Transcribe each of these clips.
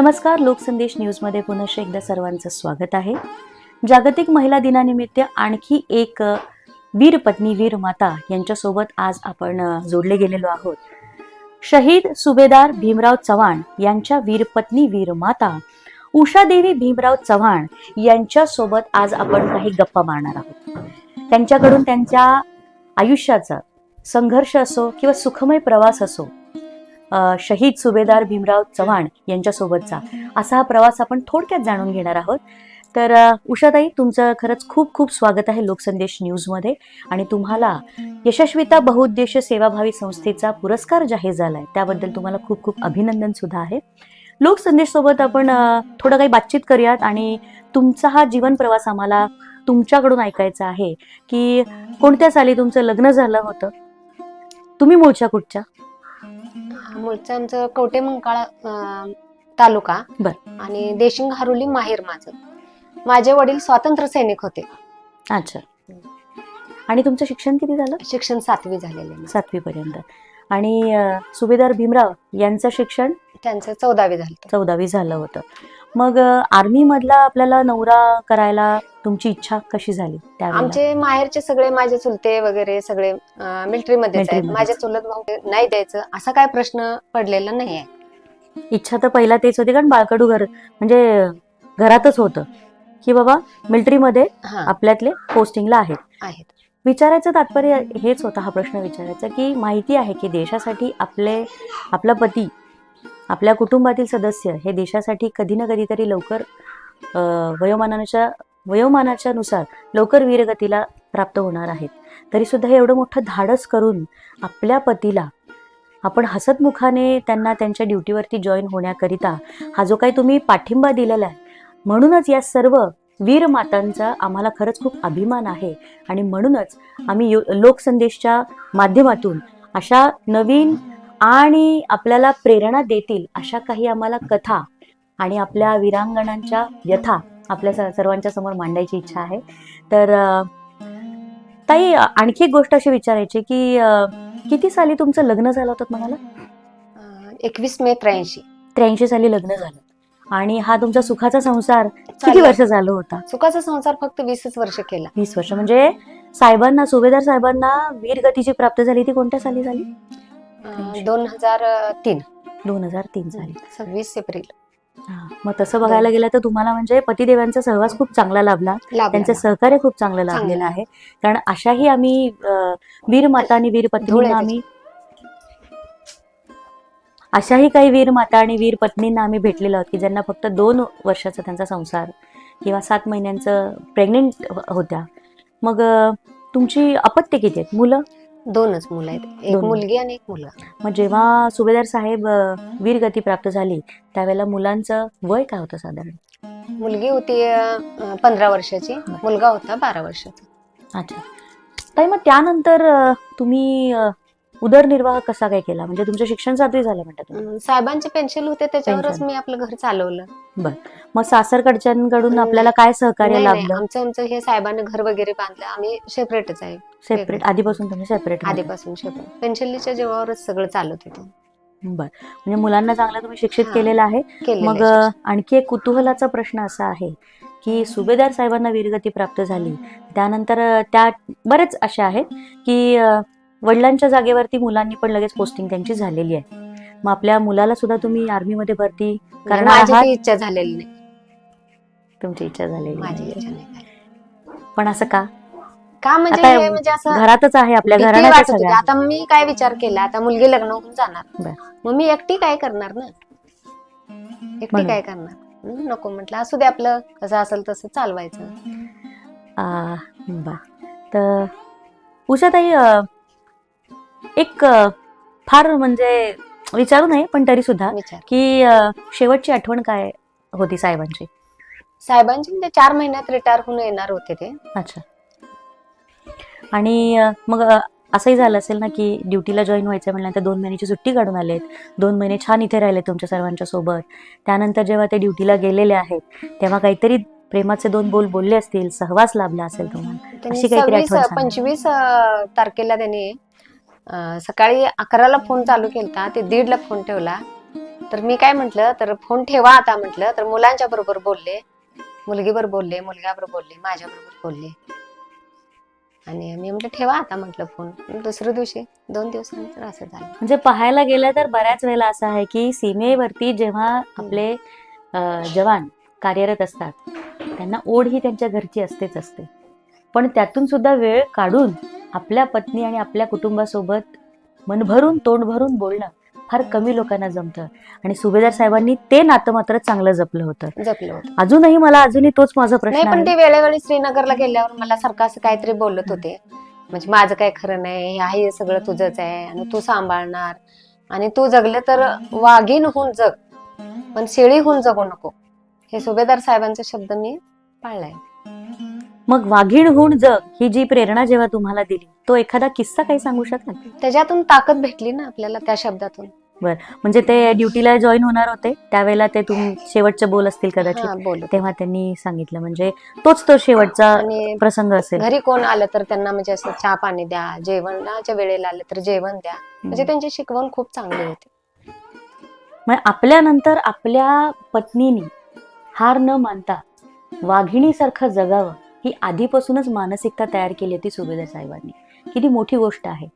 नमस्कार लोकसंदेश न्यूजमध्ये पुनश्च एकदा सर्वांचं स्वागत आहे. जागतिक महिला दिनानिमित्त आणखी एक वीर पत्नी वीर माता यांच्यासोबत आज आपण जोडले गेलेलो आहोत. शहीद सुभेदार भीमराव चव्हाण यांच्या वीर पत्नी वीर माता उषादेवी भीमराव चव्हाण यांच्यासोबत आज आपण काही गप्पा मारणार आहोत. त्यांच्याकडून त्यांच्या आयुष्याचा संघर्ष असो किंवा सुखमय प्रवास असो शहीद सुभेदार भीमराव चव्हाण यांच्यासोबतचा असा हा प्रवास आपण थोडक्यात जाणून घेणार आहोत. तर उषाताई तुमचं खरंच खूप खूप स्वागत आहे लोकसंदेश न्यूजमध्ये आणि तुम्हाला यशस्विता बहुउद्देश सेवाभावी संस्थेचा पुरस्कार जाहीर झालाय. त्याबद्दल तुम्हाला खूप खूप अभिनंदन सुद्धा आहे. लोकसंदेश सोबत आपण थोडं काही बातचीत करूयात आणि तुमचा हा जीवन प्रवास आम्हाला तुमच्याकडून ऐकायचा आहे की कोणत्या साली तुमचं लग्न झालं होतं? तुम्ही मूळच्या कुठच्या? मूळचं आमचं कवटे मंकाळा तालुका. बर. आणि देशिंग हारुली माहेर माझं. माझे वडील स्वातंत्र्य सैनिक होते. अच्छा. आणि तुमचं शिक्षण किती झालं? शिक्षण सातवी झालेले आहे. सातवी पर्यंत आणि अ, सुभेदार भीमराव यांचं शिक्षण? त्यांचं चौदावी झालं चौदावी झालं होतं. मग आर्मी मधला आपल्याला नवरा करायला तुमची इच्छा कशी झाली त्यावेळेला? आमचे माहेरचे सगळे माझे चुलते वगैरे सगळे मिलिटरी मध्ये आहेत. Military माझे चुलत भाऊ नाही द्यायचं असा काय प्रश्न पडलेला नाही इच्छा तर पहिला तेच होती कारण बाळकडू घर म्हणजे घरातच होतं. की बाबा मिलिटरीमध्ये हा. आपल्यातले पोस्टिंगला आहेत. आहेत. विचारायचं तात्पर्य हेच होता हा प्रश्न विचारायचा की माहिती आहे की देशासाठी आपले आपला पती आपल्या कुटुंबातील सदस्य हे देशासाठी कधी ना कधीतरी लवकर वयोमानाच्या वयोमानाच्या नुसार लवकर वीरगतीला प्राप्त होणार आहेत. तरीसुद्धा हे एवढं मोठं धाडस करून आपल्या पतीला आपण हसतमुखाने त्यांना त्यांच्या ड्युटीवरती जॉईन होण्याकरिता हा जो काही तुम्ही पाठिंबा दिलेला आहे म्हणूनच या सर्व वीर मातांचा आम्हाला खरंच खूप अभिमान आहे आणि म्हणूनच आम्ही यो- लोकसंदेशच्या माध्यमातून अशा नवीन आणि आपल्याला प्रेरणा देतील अशा काही आम्हाला कथा आणि आपल्या वीरांगणांच्या व्यथा आपल्या सर्वांच्या समोर मांडायची इच्छा आहे. तर ताई आणखी एक गोष्ट अशी विचारायची की किती साली तुमचं लग्न झालं होतं म्हणाला एकवीस मे त्र्याऐंशी. त्र्याऐंशी साली लग्न झालं. आणि हा तुमचा सुखाचा संसार किती. वर्ष झालं होता? सुखाचा संसार फक्त वीसच वर्ष केला. वीस वर्ष. म्हणजे साहेबांना सुभेदार साहेबांना वीर गतीची प्राप्त झाली ती कोणत्या साली झाली? अं, दोन हजार तीन. दोन हजार तीन साली सव्वीस एप्रिल. हा. मग तसं बघायला गेलं तर तुम्हाला म्हणजे पतिदेवांचा सहवास खूप चांगला लाभला. त्यांचे सहकार्य खूप चांगलं लाभलेलं. आहे. कारण अशाही आम्ही अं, वीर माता आणि वीर पत्नींना आम्ही अशाही काही वीर माता आणि वीर पत्नींना आम्ही भेटलेलो आहोत की ज्यांना फक्त दोन वर्षाचा त्यांचा संसार किंवा सात महिन्यांचं प्रेग्नेंट होत्या. मग अं, तुमची अपत्य किती आहेत? मुलं? दोनच मुलं आहेत. एक दोन. मुलगी आणि एक मुलगा. मग जेव्हा सुभेदार साहेब अं, वीरगती प्राप्त झाली त्यावेळेला मुलांचं वय काय होतं साधारण? मुलगी होती अं, पंधरा वर्षाची. मुलगा होता बारा वर्षाचा. अच्छा. ताई मग त्यानंतर अं, तुम्ही अं, उदरनिर्वाह कसा काय केला? म्हणजे तुमचं शिक्षण सातवी झालं म्हणता तुम्ही. अं, साहेबांचे पेन्शन होते त्याच्यावरच पेन्शन. मी आपलं घर चालवलं. मग सासरकडच्यांकडून आपल्याला काय सहकार्य नाही, नाही, लाभलं? आमचं आमचं हे साहेबांनी घर वगैरे बांधलं. आम्ही सेपरेटच आहे. सेपरेट आधीपासून तुम्ही सेपरेट आधीपासून सेपरेट पेन्शनलीच्या जेव्हावरच सगळं चालत होतं. बर. म्हणजे मुलांना चांगलं तुम्ही शिक्षित हा. केलेलं आहे. केलेलं मग आहे. आणखी एक कुतूहलाचा प्रश्न असा आहे की सुभेदार साहेबांना वीरगती प्राप्त झाली. त्यानंतर अं, त्या बरेच अशा आहेत की अं, वडिलांच्या जागेवरती मुलांनी पण लगेच पोस्टिंग त्यांची झालेली आहे मग आपल्या मुलाला सुद्धा तुम्ही आर्मीमध्ये भरती करणार माझी आहात? ती इच्छा झालेली नाही तुमची इच्छा झालेली माझी नाहीये. इच्छा नाही झाली. पण असं का का म्हणजे आता हे म्हणजे असं घरातच आहे आपल्या भीती घराण्याच वाटत होती. आता मी काय विचार केला आता मुलगी लग्न होऊन जाणार बर. मग मी एकटी काय करणार ना एकटी म्हणून. काय करणार नको म्हटलं असू दे आपलं कसं असेल तसं चालवायचं बर तर उषाताई अं, एक फार म्हणजे विचारू नये पण तरी सुद्धा विचार. की अं, शेवटची आठवण काय होती साहेबांची? साहेबांचे म्हणजे चार महिन्यात रिटायर होऊन येणार होते ते. अच्छा. आणि अं, मग अं, असंही झालं असेल ना की ड्युटीला जॉईन व्हायचं म्हटल्यानंतर दोन महिन्याची सुट्टी काढून आलेत दोन महिने छान इथे राहिले तुमच्या सर्वांच्या सोबत. त्यानंतर जेव्हा ते ड्युटीला गेलेले आहेत तेव्हा काहीतरी प्रेमाचे दोन बोल बोलले असतील सहवास लाभला असेल तुम्हाला. त्यांनी अशी काहीतरी सव्वीस आठवण सांगा. पंचवीस अं, तारखेला त्यांनी सकाळी अकराला फोन चालू केलता ते दीडला फोन ठेवला. तर मी काय म्हंटल तर फोन ठेवा आता म्हंटल तर मुलांच्या बरोबर बोलले. मुलगी बरोबर बोलले मुलगा बरोबर बोलले माझ्या बरोबर बोलले. आणि मी म्हटलं ठेवा आता म्हटलं फोन. दुसऱ्या दिवशी दोन दिवसानंतर असं झालं. म्हणजे पाहायला गेलं तर बऱ्याच वेळेला असं आहे की सीमेवरती जेव्हा आपले जवान कार्यरत असतात त्यांना ओढ ही त्यांच्या घरची असतेच असते. पण त्यातून सुद्धा वेळ काढून आपल्या पत्नी आणि आपल्या कुटुंबासोबत मन भरून तोंड भरून बोलणं फार कमी लोकांना जमतं. आणि सुभेदार साहेबांनी ते नातं मात्र चांगलं जपलं होतं. जपलं होतं. अजूनही मला अजूनही तोच माझा नाही प्रश्न पण ते वेळोवेळी श्रीनगरला गेल्यावर मला सारखं असं काहीतरी बोलत होते. म्हणजे माझं काय खरं नाही हे आहे सगळं तुझंच आहे आणि तू सांभाळणार. आणि तू जगलं तर वाघीण होऊन जग पण शेळी होऊन जगू नको. हे सुभेदार साहेबांचे शब्द मी पाळलाय. मग वाघीण होऊन जग ही जी प्रेरणा जेव्हा तुम्हाला दिली तो एखादा किस्सा काही सांगू शकाल त्याच्यातून ताकद भेटली ना आपल्याला त्या शब्दातून. म्हणजे ते ड्युटीला जॉईन होणार होते त्यावेळेला ते तुम शेवटचे बोल असतील कदाचित. तेव्हा त्यांनी सांगितलं म्हणजे तोच तो शेवटचा प्रसंग असेल. घरी कोण आलं तर त्यांना म्हणजे असं चहा पाणी द्या जेवणाच्या वेळेला आलं तर जेवण द्या. म्हणजे त्यांची शिकवण खूप चांगली होती. म्हणजे आपल्यानंतर आपल्या पत्नीने हार न मानता वाघिणीसारखं जगावं. ही आधीपासूनच मानसिकता तयार केली होती सुभेदार साहेबांनी. किती मोठी गोष्ट आहे.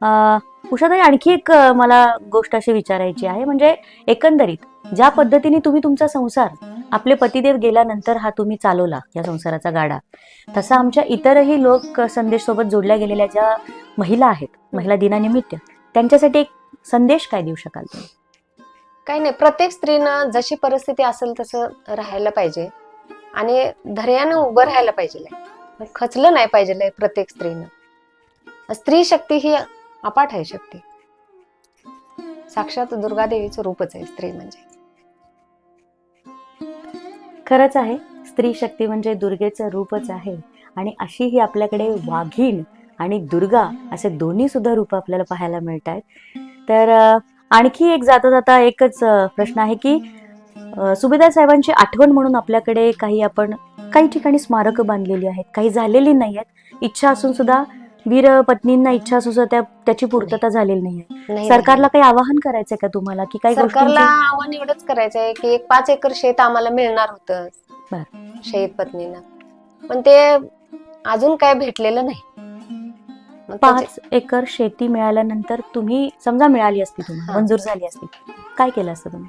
अं, उषाताई आणखी एक मला गोष्ट अशी विचारायची आहे. म्हणजे एकंदरीत ज्या पद्धतीने तुम्ही तुमचा संसार आपले पतिदेव गेल्यानंतर हा तुम्ही चालवला या संसाराचा गाडा. तसा आमच्या इतरही लोक संदेश सोबत जोडल्या गेलेल्या ज्या महिला आहेत महिला दिनानिमित्त त्यांच्यासाठी एक संदेश काय देऊ शकाल तुम्ही? काही नाही. प्रत्येक स्त्रीनं जशी परिस्थिती असेल तसं राहायला पाहिजे. आणि धैर्यानं उभं राहायला पाहिजे खचलं नाही पाहिजे प्रत्येक स्त्रीनं. स्त्री शक्ती ही अपाट आहे शक्ती. साक्षात दुर्गा देवीचं रूपच आहे स्त्री म्हणजे. खरंच आहे स्त्री शक्ती म्हणजे दुर्गेचं रूपच आहे. आणि अशी ही आपल्याकडे वाघीण आणि दुर्गा असे दोन्ही सुद्धा रूप आपल्याला पाहायला मिळत आहेत तर आणखी एक जाता जाता एकच प्रश्न आहे की सुभेदार साहेबांची आठवण म्हणून आपल्याकडे काही आपण काही ठिकाणी स्मारकं बांधलेली आहेत काही झालेली नाही आहेत इच्छा असून सुद्धा वीर पत्नींना इच्छा असून सुद्धा त्या त्याची पूर्तता झालेली नाही सरकारला काही आवाहन करायचंय का तुम्हाला? की काही सरकारला आव्हान एवढंच करायचंय की एक पाच एकर शेत आम्हाला मिळणार होतं. शहीद पत्नीला पण ते अजून काय भेटलेलं नाही. पाच एकर शेती मिळाल्यानंतर तुम्ही समजा मिळाली असती तुम्हाला. मंजूर झाली असती. काय केलं असतं तुम्ही?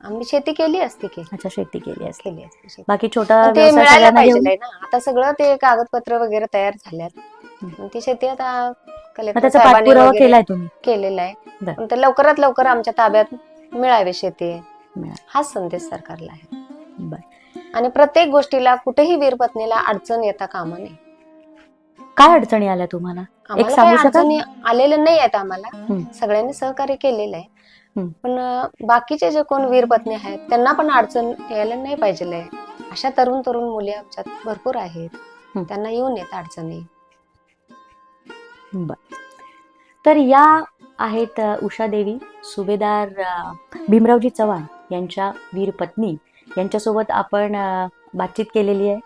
आम्ही शेती केली असती की अच्छा शेती केली असती केली असती शेती. बाकी छोटा पण ते व्यवसाय मिळायला सगळ्यांना घेऊन पाहिजे ना आता सगळं ते कागदपत्र वगैरे तयार झाल्यात मग ती शेती आता मग कलेक्टर त्याचा साहेबांनी पाठपुरावा वगैरे केलाय तुम्ही केलेला आहे बर. पण ते लवकरात लवकर आमच्या ताब्यात मिळावी शेती मिळावी. हाच संदेश सरकारला आहे बर. आणि प्रत्येक गोष्टीला कुठेही वीरपत्नीला अडचण येता कामा नये काय अडचणी आल्या तुम्हाला आम्हाला सांगू काही शकाल? अडचणी आलेल्या नाही आहेत आम्हाला हम्म. सगळ्यांनी सहकार्य केलेलं आहे हम्म. पण बाकीचे जे कोण वीरपत्नी आहेत त्यांना पण अडचण यायला नाही पाहिजे अशा तरुण तरुण मुली आमच्यात भरपूर आहेत. त्यांना येऊन येत अडचणी. तर या आहेत उषा देवी सुभेदार भीमरावजी चव्हाण यांच्या वीर पत्नी. यांच्यासोबत आपण बातचीत केलेली आहे.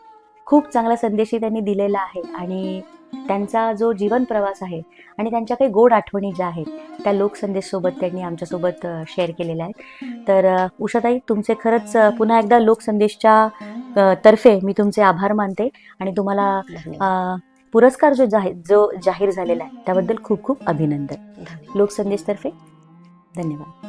खूप चांगला संदेशही त्यांनी दिलेला आहे आणि त्यांचा जो जीवन प्रवास आहे आणि त्यांच्या काही गोड आठवणी ज्या आहेत त्या लोकसंदेशसोबत त्यांनी आमच्यासोबत शेअर केलेल्या आहेत. तर उषाताई तुमचे खरंच पुन्हा एकदा लोकसंदेशच्या तर्फे मी तुमचे आभार मानते आणि तुम्हाला पुरस्कार जो जाहीर जो जाहीर झालेला आहे त्याबद्दल खूप खूप अभिनंदन. लोकसंदेशतर्फे धन्यवाद.